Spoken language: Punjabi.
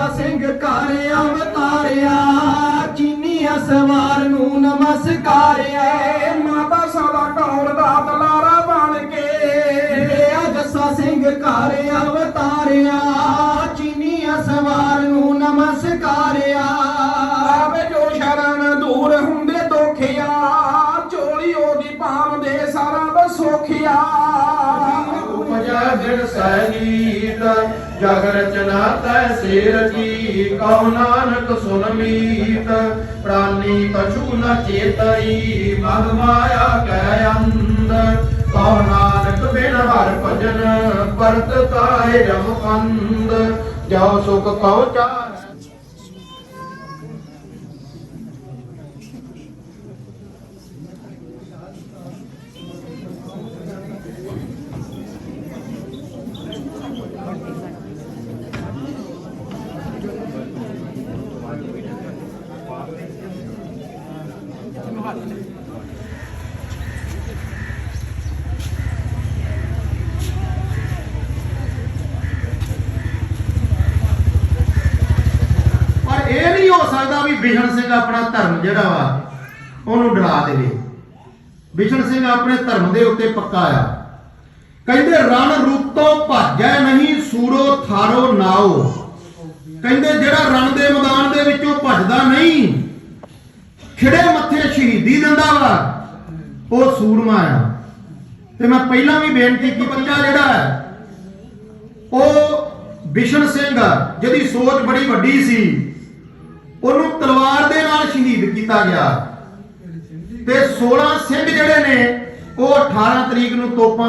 ਜੱਸਾ ਸਿੰਘ ਘਰ ਅਵਤਾਰਿਆ ਚੀਨੀ ਅਸਵਾਰ ਨੂੰ ਨਮਸਕਾਰਿਆ। ਮਾਤਾ ਸਦਾ ਕੌਣ ਦਾ ਦਲਾਰਾ ਬਣ ਕੇ। ਲਿਆ ਜੱਸਾ ਸਿੰਘ ਘਰ ਅਵਤਾਰਿਆ ਚੀਨੀ ਅਸਵਾਰ ਨੂੰ ਨਮਸਕਾਰਿਆ। ਆਵੇ ਜੋ ਸ਼ਰਨ ਦੂਰ ਹੁੰਦੇ ਦੋਖਿਆ ਚੋਲੀ ਉਹਦੀ ਪਾਮ ਦੇ ਸਾਰਾ ਬਸੋਖਿਆ ਉਪਜਾ ਦਿਨ ਸਹਿਜੀਤ ਜਗ ਰਚਨਾ ਤੈ ਸੇ ਰਚੀ ਕਉ ਨਾਨਕ ਸੁਨ ਮੀਤ। ਪ੍ਰਾਨੀ ਕਛੂ ਨ ਚੇਤਈ, ਮਗ ਮਾਇਆ ਕੈ ਅੰਦਰ ਕਉ ਨਾਨਕ ਬਿਨ ਹਰ ਭਜਨ ਪਰਤ ਤਾਏ ਜਮ ਕੰਦ ਜੋ ਸੁਖ ਕਉ ਚਾਰ ਇਹ ਨਹੀਂ ਹੋ ਸਕਦਾ ਵੀ ਬਿਸ਼ਨ ਸਿੰਘ ਆਪਣਾ ਧਰਮ ਜਿਹੜਾ ਵਾ, ਉਹਨੂੰ ਡਰਾ ਦੇਵੇ। ਬਿਸ਼ਨ ਸਿੰਘ ਆਪਣੇ ਧਰਮ ਦੇ ਉੱਤੇ ਪੱਕਾ ਆ। ਕਹਿੰਦੇ, ਰਣ ਰੂਤੋਂ ਭਾਜੈ ਨਹੀਂ, ਸੂਰੋ ਥਾਰੋ ਨਾਓ। ਕਹਿੰਦੇ, ਜਿਹੜਾ ਰਣ ਦੇ ਮੈਦਾਨ ਦੇ ਵਿੱਚੋਂ ਭੱਜਦਾ ਨਹੀਂ, ਖਿੜੇ ਸ਼ਹੀਦੀ ਦਿੰਦਾ ਵਾ, ਉਹ ਸੂਰਮਾ ਆ ਤੇ ਮੈਂ ਪਹਿਲਾਂ ਵੀ ਬੇਨਤੀ ਕੀਤੀ, ਬੱਚਾ ਜਿਹੜਾ ਉਹ ਬਿਸ਼ਨ ਸਿੰਘ ਜਿਹਦੀ ਸੋਚ ਬੜੀ ਵੱਡੀ ਸੀ। ਉਹਨੂੰ ਤਲਵਾਰ ਦੇ ਨਾਲ ਸ਼ਹੀਦ ਕੀਤਾ ਗਿਆ। ਤੇ 16 ਸਿੰਘ ਜਿਹੜੇ ਨੇ, ਉਹ 18 ਤਰੀਕ ਨੂੰ ਤੋਪਾਂ ਦੇ